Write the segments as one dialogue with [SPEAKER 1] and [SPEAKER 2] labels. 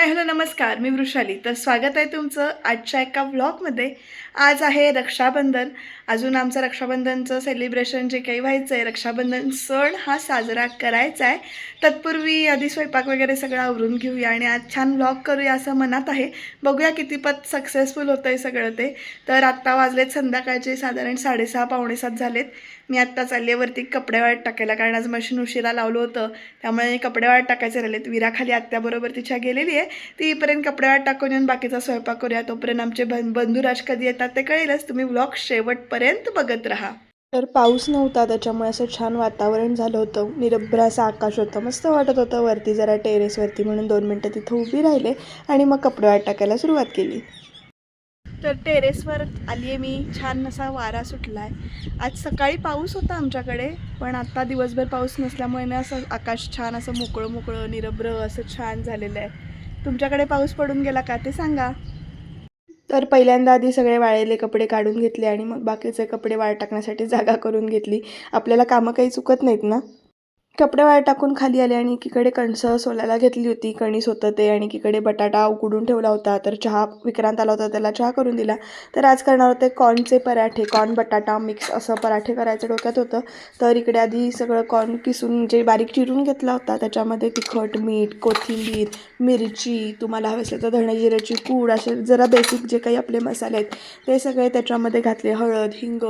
[SPEAKER 1] Hi hello नमस्कार. मी वृषाली. तर स्वागत आहे तुमचं आजच्या एका व्लॉगमध्ये. आज आहे रक्षाबंधन. अजून आमचं रक्षाबंधनचं सेलिब्रेशन जे काही व्हायचं आहे रक्षाबंधन सण हा साजरा करायचा आहे तत्पूर्वी आधी स्वयंपाक वगैरे सगळं आवरून घेऊया आणि आज छान व्लॉग करूया असं मनात आहे. बघूया कितीपत सक्सेसफुल होतं आहे सगळं ते. तर आत्ता वाजलेत संध्याकाळचे साधारण साडेसहा पावणे सात झालेत. मी आत्ता चालली वरती कपडे वाळत टाकायला कारण आज मशीन उशिरा लावलं होतं. त्यामुळे कपडे वाळत टाकायचे राहिलेत. विराखाली आत्याबरोबर तिच्या गेलेली आहे तीपर्यंत कपडे वाळत टाकून येऊन बाकीचा स्वयंपाक करूया. तोपर्यंत आमचे बं बंधुराज कधी येतात ते कळेलच. तुम्ही व्लॉग शेवटपर्यंत बघत राहा. तर पाऊस नव्हता त्याच्यामुळे असं छान वातावरण झालं होतं. निरभ्र असं आकाश होतं मस्त वाटत होतं. वरती जरा टेरेसवरती म्हणून दोन मिनटं तिथं उभी राहिले आणि मग कपडे वाळत टाकायला सुरुवात केली. तर टेरेसवर आली आहे मी. छान असा वारा सुटला आहे आज सकाळी पाऊस होता आमच्याकडे पण आत्ता दिवसभर पाऊस नसल्यामुळे ना असं आकाश छान असं मोकळं मोकळं निरभ्र असं छान झालेलं आहे. तुमच्याकडे पाऊस पडून गेला का ते सांगा. तर पहिल्यांदा आधी सगळे वाळलेले कपडे काढून घेतले आणि मग बाकीचे कपडे वाळ टाकण्यासाठी जागा करून घेतली. आपल्याला कामं काही चुकत नाहीत ना? कपडे वाळ टाकून खाली आले आणि एकीकडे कणसं सोलायला घेतली होती. कणीस होतं ते आणि एकीकडे बटाटा उकडून ठेवला होता. तर चहा विक्रांत आला होता त्याला चहा करून दिला. तर आज करणार होते कॉर्नचे पराठे. कॉर्न बटाटा मिक्स असं पराठे करायचं डोक्यात होतं. तर इकडे आधी सगळं कॉर्न किसून जे बारीक चिरून घेतला होता त्याच्यामध्ये तिखट मीठ कोथिंबीर मिरची तुम्हाला हवे असेल तर धणे पूड असे जरा बेसिक जे काही आपले मसाले आहेत ते सगळे त्याच्यामध्ये घातले. हळद हिंग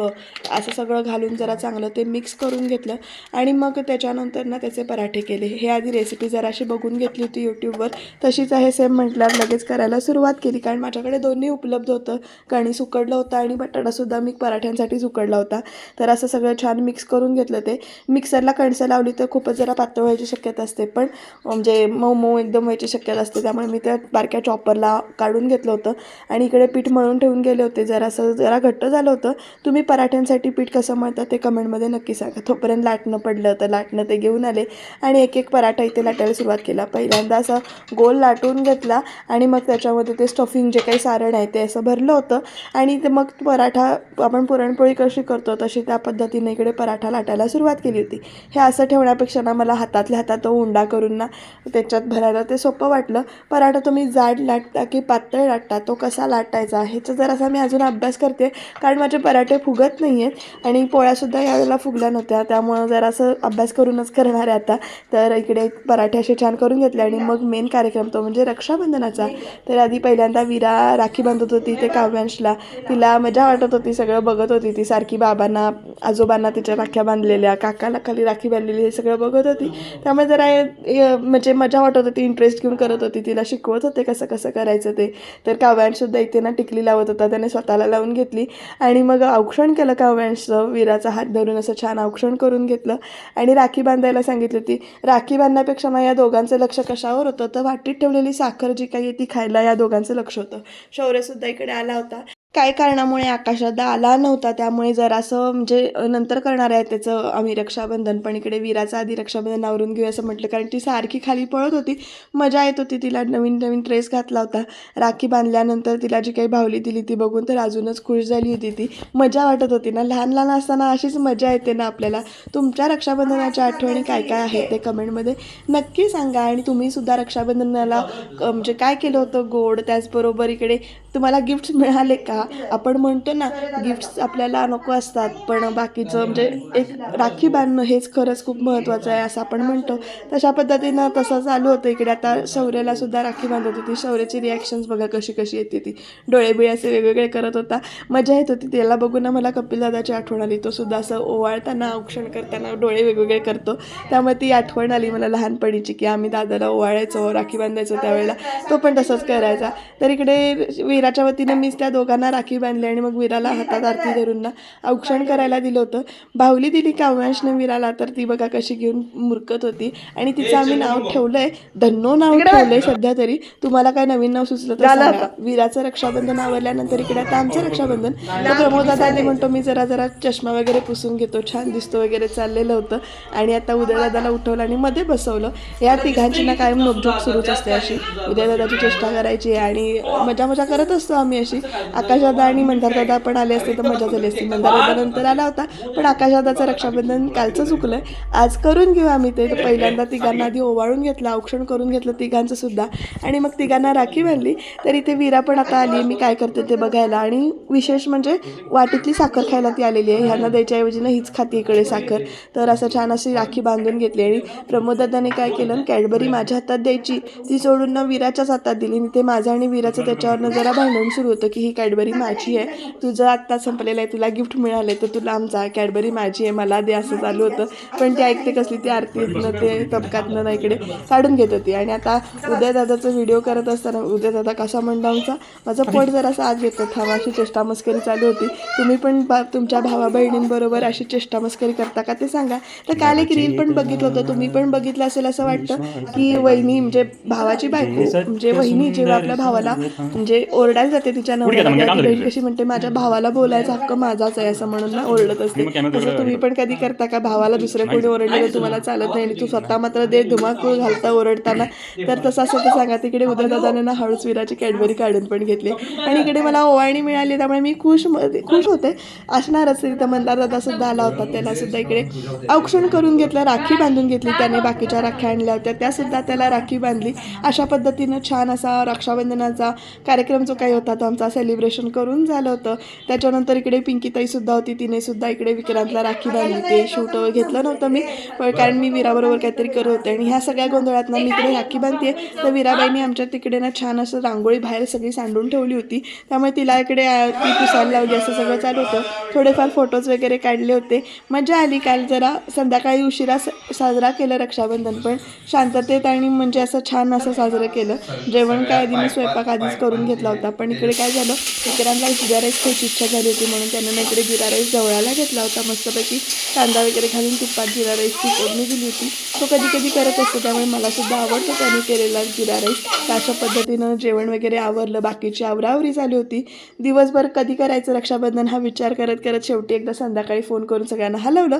[SPEAKER 1] असं सगळं घालून जरा चांगलं ते मिक्स करून घेतलं. आणि मग त्याच्यानंतर ना त्याचे पराठे केले. हे आधी रेसिपी जराशी बघून घेतली होती यूट्यूबवर तशीच आहे सेम म्हटल्यावर लगेच करायला सुरुवात केली. कारण माझ्याकडे दोन्ही उपलब्ध होतं. कणीस उकडलं होतं आणि बटाटासुद्धा मी पराठ्यांसाठीच उकडला होता. तर असं सगळं छान मिक्स करून घेतलं ते. मिक्सरला कणसं लावली तर खूपच जरा पातळ व्हायची शक्यता असते. पण म्हणजे मऊ मऊ एकदम व्हायची शक्यता असते. त्यामुळे मी त्या बारक्या चॉपरला काढून घेतलं होतं. आणि इकडे पीठ मळून ठेवून गेले होते. जरासं जरा घट्ट झालं होतं. तुम्ही पराठ्यांसाठी पीठ कसं मळता ते कमेंटमध्ये नक्की सांगा. तोपर्यंत लाटणं पडलं तर लाटणं ते घेऊन आले आणि एक एक पराठा इथे लाटायला सुरुवात केला. पहिल्यांदा असं गोल लाटून घेतला आणि मग त्याच्यामध्ये ते स्टफिंग जे काही सारण आहे ते असं भरलं होतं. आणि ते मग पराठा आपण पुरणपोळी कशी करतो तशी त्या पद्धतीने इकडे पराठा लाटायला सुरुवात केली होती. हे असं ठेवण्यापेक्षा ना मला हातातल्या हातात तो उंडा करून ना त्याच्यात भरायला ते सोपं वाटलं. पराठा तुम्ही जाड लाटता की पातळ लाटता तो कसा लाटायचा ह्याचा जरासा मी अजून अभ्यास करते. कारण माझे पराठे फुगत नाही आहेत आणि पोळ्यासुद्धा यावेळेला फुगल्या नव्हत्या त्यामुळं जरासं अभ्यास करूनच करणार आहे आता. तर इकडे पराठे असे छान करून घेतले आणि मग मेन कार्यक्रम तो म्हणजे रक्षाबंधनाचा. तर आधी पहिल्यांदा विरा राखी बांधत होती ते काव्यांशला. तिला मजा वाटत होती सगळं बघत होती ती सारखी बाबांना आजोबांना तिच्या राख्या बांधलेल्या काकाला खाली राखी बांधलेली हे सगळं बघत होती. त्यामुळे जरा म्हणजे मजा वाटत होती इंटरेस्ट घेऊन करत होती तिला शिकवत होते कसं कसं करायचं ते. तर काव्यांशसुद्धा इथे ना टिकली लावत होता त्याने स्वतःला लावून घेतली. आणि मग औक्षण केलं काव्यांशचं विराचा हात धरून असं छान औक्षण करून घेतलं. आणि राखी बांध बांधायला सांगितली होती राखी बांधण्यापेक्षा मग या दोघांचं लक्ष कशावर होतं? तर वाटीत ठेवलेली साखर जी काही आहे ती खायला या दोघांचं लक्ष होतं. शौर्यसुद्धा इकडे आला होता. काय कारणामुळे आकाशात आला नव्हता? त्यामुळे जरासं म्हणजे नंतर करणार आहे त्याचं आम्ही रक्षाबंधन पण इकडे विराचं आधी रक्षाबंधन आवरून घेऊ असं म्हटलं. कारण ती सारखी खाली पळत होती. मजा येत होती तिला. नवीन नवीन ड्रेस घातला होता. राखी बांधल्यानंतर तिला जी काही भावली दिली ती बघून तर अजूनच खुश झाली होती ती. मजा वाटत होती ना? लहान लहान असताना अशीच मजा येते ना आपल्याला? तुमच्या रक्षाबंधनाच्या आठवणी काय काय आहेत ते कमेंटमध्ये नक्की सांगा. आणि तुम्ही सुद्धा रक्षाबंधनाला म्हणजे काय केलं होतं गोड? त्याचबरोबर इकडे तुम्हाला गिफ्ट्स मिळाले का? आपण म्हणतो ना गिफ्ट्स आपल्याला नको असतात पण बाकीचं म्हणजे एक राखी बांधणं हेच खरंच खूप महत्त्वाचं आहे असं आपण म्हणतो. तशा पद्धतीनं तसं चालू होतं इकडे आता शौर्याला सुद्धा राखी बांधत होती. शौर्याची रिॲक्शन्स बघा कशी कशी येते ती डोळे बिळे असे वेगवेगळे करत होता. मजा येत होती. त्याला बघून मला कपिल दादाची आठवण आली. तो सुद्धा असं ओवाळताना औक्षण करताना डोळे वेगवेगळे करतो. त्यामुळे ती आठवण आली मला लहानपणीची की आम्ही दादाला ओवाळायचो राखी बांधायचो त्यावेळेला. तो पण तसंच करायचा. तर इकडे वीराच्या वतीनं मीच त्या दोघांना राखी बांधली आणि मग वीराला हातात आरती धरून ना औक्षण करायला दिलं होतं. बाहुली दिली काव्यांशनं वीराला? तर ती बघा कशी घेऊन मुरकत होती. आणि तिचं आम्ही नाव ठेवलंय. धन्नो नाव ठेवलंय सध्या तरी. तुम्हाला काय नवीन नाव सुचलं तर सांगा. वीराचं रक्षाबंधन आवडल्यानंतर इकडे आता आमचं रक्षाबंधन. तर प्रमोद दादा आधी म्हणतो मी जरा जरा चष्मा वगैरे पुसून घेतो. छान दिसतो वगैरे चाललेलं होतं. आणि आता उदय दादाला उठवलं आणि मध्ये बसवलं. या तिघांची ना कायम नोकझोक सुरूच असते अशी. उदय दादाची चेष्टा करायची आणि मजा मजा करत असतो आम्ही अशी. आकाश आकाशदादा आणि मंदारदादा पण आले असते तर मजा झाली असती. मंदारदादा नंतर आला होता पण आकाशदादाचं रक्षाबंधन कालचं चुकलं आज करून घेऊ आम्ही ते. तर पहिल्यांदा तिघांना आधी ओवाळून घेतलं औक्षण करून घेतलं तिघांचं सुद्धा. आणि मग तिघांना राखी बांधली. तर इथे वीरा पण आता आली मी काय करते ते बघायला. आणि विशेष म्हणजे वाटीतली साखर खायला ती आलेली आहे. ह्यांना द्यायच्याऐवजी ना हीच खाती इकडे साखर. तर असं छान अशी राखी बांधून घेतली. आणि प्रमोदादाने काय केलं कॅडबरी माझ्या हातात द्यायची. ती सोडून ना विराच्याच हातात दिली. आणि ते माझं आणि विराचं त्याच्यावरनं जरा भांडण सुरू होतं की ही कॅडबरी माझी आहे. तुझं आत्ता संपलेलं आहे तुला गिफ्ट मिळालं तर तू लांब जा कॅडबरी माझी आहे. मला दे असं चालू होतं. पण ती ऐकते कसली ती आरतीतनं ते तबकातनं ना इकडे. काढून घेत होती. आणि आता उदय दादाचा व्हिडिओ करत असताना उदय दादा कसा आमचा माझं पोट जरासं आज येतं थांबा अशी चेष्टा मस्करी चालू होती. तुम्ही पण बा तुमच्या भावा बहिणींबरोबर अशी चेष्टा मस्करी करता का ते सांगा. तर काल एक रील पण बघितलं होतं. तुम्ही पण बघितलं असेल असं वाटतं की वहिनी म्हणजे भावाची बायको म्हणजे वहिनी जेव्हा आपल्या भावाला म्हणजे ओरडायला जाते तिच्या नवऱ्याला ती बहीण कशी म्हणते माझ्या भावाला बोलायचा हक्क माझाच आहे असं म्हणून ना ओरडत असते. तसं तुम्ही पण कधी करता का? भावाला दुसरं कोणी ओरडलं तर तुम्हाला चालत नाही आणि तू स्वतः मात्र दे धुमाकूळ घालता ओरडताना. तर तसं असं तर सांगा तिकडे उद्या दादाने ना हळूच विराची कॅडबरी काढून पण घेतली. आणि इकडे मला ओवाळणी मिळाली त्यामुळे मी खुश खुश होते. असणारच तिथं मंदार दादा सुद्धा आला होता त्याला सुद्धा इकडे औक्षण करून घेतलं राखी बांधून घेतली त्याने बाकीच्या राख्या आणल्या होत्या. त्या सुद्धा त्याला राखी बांधली. अशा पद्धतीनं छान असा रक्षाबंधनाचा कार्यक्रम जो काही होता तो आमचा सेलिब्रेशन करून झालं होतं. त्याच्यानंतर इकडे पिंकीताई सुद्धा होती. तिने सुद्धा इकडे विक्रांतला राखी बांधली. ते शूट घेतलं नव्हतं मी. पण कारण मी विराबरोबर काहीतरी करत होते. आणि ह्या सगळ्या गोंधळात ना मी इकडे राखी बांधते. तर विराबाईने आमच्या तिकडे ना छान असं रांगोळी बाहेर सगळी सांडून ठेवली होती. त्यामुळे तिला इकडे ती पुसायला लावली असं सगळं चालू होतं. थोडेफार फोटोज वगैरे काढले होते. मजा आली काल जरा. संध्याकाळी उशिरा स साजरा केलं रक्षाबंधन पण. शांततेत आणि म्हणजे असं छान असं साजरं केलं. जेवण काय आधी मी स्वयंपाक आधीच करून घेतला होता. पण इकडे काय झालं? इकरांना जिरा राईस खायची इच्छा झाली होती म्हणून त्यांना ना इकडे जिरा राईस जवळाला घेतला होता. मस्तपैकी कांदा वगैरे घालून तुपात जिरा राईसची फोडणी दिली होती. तो कधी कधी करत असतो त्यामुळे मला सुद्धा आवडतो त्याने केलेला जिरा राईस. तर अशा पद्धतीनं जेवण वगैरे आवरलं. बाकीची आवरावरी झाली होती. दिवसभर कधी करायचं रक्षाबंधन हा विचार करत करत शेवटी एकदा संध्याकाळी फोन करून सगळ्यांना हलवलं.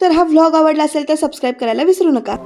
[SPEAKER 1] तर हा व्लॉग आवडला असेल तर सबस्क्राईब करायला विसरू नका.